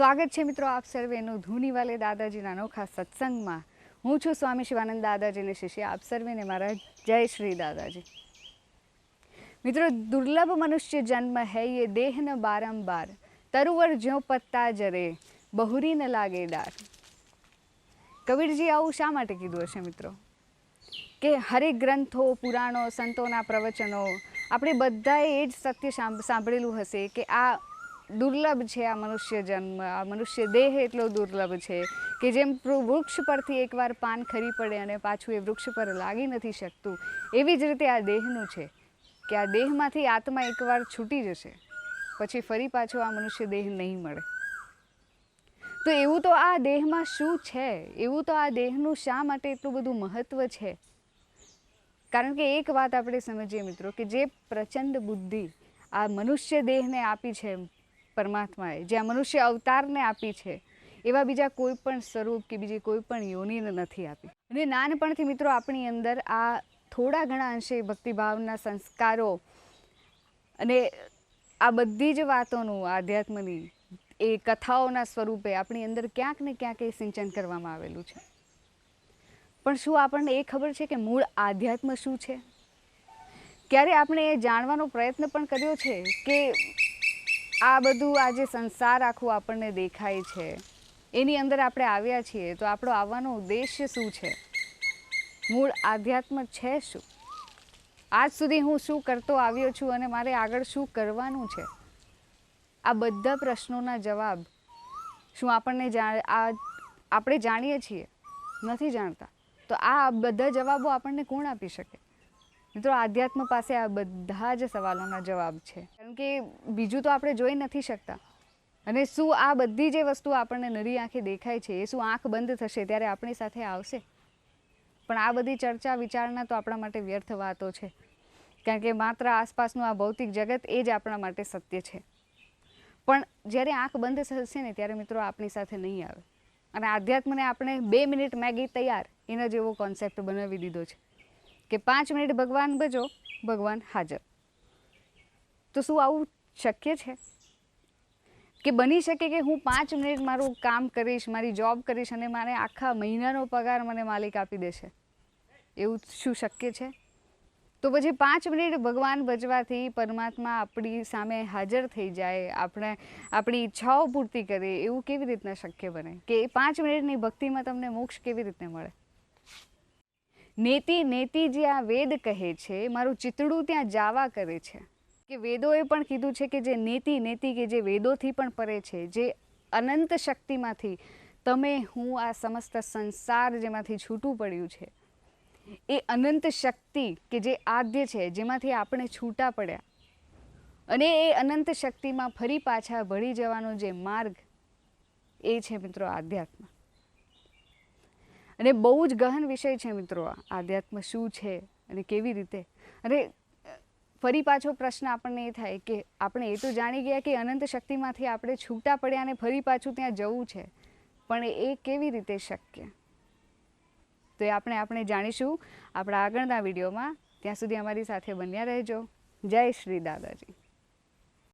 સ્વાગત છે મિત્રો આપ સર્વેનું ધૂનીવાલે દાદાજીના અનોખા સત્સંગમાં. હું છું સ્વામી શિવાનંદ દાદાજીની શિષ્ય આપ સર્વેને મારા જય શ્રી દાદાજી. મિત્રો, દુર્લભ મનુષ્ય જન્મ હૈ એ દેહ ન બારંબાર. તરુવર જ્યો પત્તા જરે, બહુરી ન લાગે ડાર. કબીરજી, આવું શા માટે કીધું હશે મિત્રો? કે હરેક ગ્રંથો, પુરાણો, સંતોના પ્રવચનો, આપણે બધાએ એ જ સત્ય સાંભ- સાંભળેલું હશે કે આ દુર્લભ છે આ મનુષ્ય જન્મ, આ મનુષ્ય દેહ એટલો દુર્લભ છે કે જેમ વૃક્ષ પરથી એકવાર પાન ખરી પડે અને પાછું એ વૃક્ષ પર લાગી નથી શકતું, એવી જ રીતે આ દેહનું છે કે આ દેહમાંથી આત્મા એકવાર છૂટી જશે, પછી ફરી પાછો આ મનુષ્ય દેહ નહીં મળે. તો એવું તો આ દેહમાં શું છે? એવું તો આ દેહનું શા માટે એટલું બધું મહત્ત્વ છે? કારણ કે એક વાત આપણે સમજીએ મિત્રો કે જે પ્રચંડ બુદ્ધિ આ મનુષ્ય દેહને આપી છે પરમાત્માએ, જે આ મનુષ્ય અવતારને આપી છે, એવા બીજા કોઈ પણ સ્વરૂપ કે બીજી કોઈ પણ યોનિને નથી આપી. અને નાનપણથી મિત્રો આપણી અંદર આ થોડા ઘણા અંશે ભક્તિભાવના સંસ્કારો અને આ બધી જ વાતોનું આધ્યાત્મની એ કથાઓના સ્વરૂપે આપણી અંદર ક્યાંક ને ક્યાંક એ સિંચન કરવામાં આવેલું છે. પણ શું આપણને એ ખબર છે કે મૂળ આધ્યાત્મ શું છે? ક્યારે આપણે એ જાણવાનો પ્રયત્ન પણ કર્યો છે કે આ બધું આ જે સંસાર આખું આપણને દેખાય છે, એની અંદર આપણે આવ્યા છીએ, તો આપણો આવવાનો ઉદ્દેશ્ય શું છે? મૂળ આધ્યાત્મ છે શું? આજ સુધી હું શું કરતો આવ્યો છું અને મારે આગળ શું કરવાનું છે? આ બધા પ્રશ્નોના જવાબ શું આપણને આ આપણે જાણીએ છીએ? નથી જાણતા. તો આ બધા જવાબો આપણને કોણ આપી શકે? મિત્રો, આધ્યાત્મ પાસે આ બધા જ સવાલોના જવાબ છે. કારણ કે બીજું તો આપણે જોઈ નથી શકતા. અને શું આ બધી જે વસ્તુ આપણને નરી આંખે દેખાય છે, એ શું આંખ બંધ થશે ત્યારે આપણી સાથે આવશે? પણ આ બધી ચર્ચા, વિચારણા તો આપણા માટે વ્યર્થ વાતો છે. કારણ કે માત્ર આસપાસનું આ ભૌતિક જગત એ જ આપણા માટે સત્ય છે. પણ જ્યારે આંખ બંધ થશે ને ત્યારે મિત્રો આપણી સાથે નહીં આવે. અને આધ્યાત્મને આપણે બે મિનિટ મેગી તૈયાર એના જેવો કોન્સેપ્ટ બનાવી દીધો છે. કે પાંચ મિનિટ ભગવાન ભજો, ભગવાન હાજર. તો શું આવું શક્ય છે? કે બની શકે કે હું પાંચ મિનિટ મારું કામ કરીશ, મારી જોબ કરીશ અને મારે આખા મહિનાનો પગાર મને માલિક આપી દેશે? એવું શું શક્ય છે? તો પછી પાંચ મિનિટ ભગવાન ભજવાથી પરમાત્મા આપણી સામે હાજર થઈ જાય, આપણે આપણી ઈચ્છાઓ પૂર્તિ કરે એવું કેવી રીતના શક્ય બને? કે એ પાંચ મિનિટની ભક્તિમાં તમને મોક્ષ કેવી રીતે મળે? નેતિ નેતિ જે આ વેદ કહે છે, મારું ચિતડું ત્યાં જાવા કરે છે. કે વેદોએ પણ કીધું છે કે જે નેતિ નેતિ કે જે વેદોથી પણ પરે છે, જે અનંત શક્તિમાંથી તમે હું આ સમસ્ત સંસાર જેમાંથી છૂટું પડ્યું છે, એ અનંત શક્તિ કે જે આદ્ય છે, જેમાંથી આપણે છૂટા પડ્યા. અને એ અનંત શક્તિમાં ફરી પાછા ભળી જવાનો જે માર્ગ એ છે મિત્રો આધ્યાત્મ. અને બહુ જ ગહન વિષય છે મિત્રો આ. આધ્યાત્મ શું છે અને કેવી રીતે? અને ફરી પાછો પ્રશ્ન આપણને એ થાય કે આપણે એ તો જાણી ગયા કે અનંત શક્તિમાંથી આપણે છૂટા પડ્યા અને ફરી પાછું ત્યાં જવું છે. પણ એ કેવી રીતે શક્ય? તો એ આપણે આપણે જાણીશું આપણા આગળના વિડીયોમાં. ત્યાં સુધી અમારી સાથે બન્યા રહેજો. જય શ્રી દાદાજી.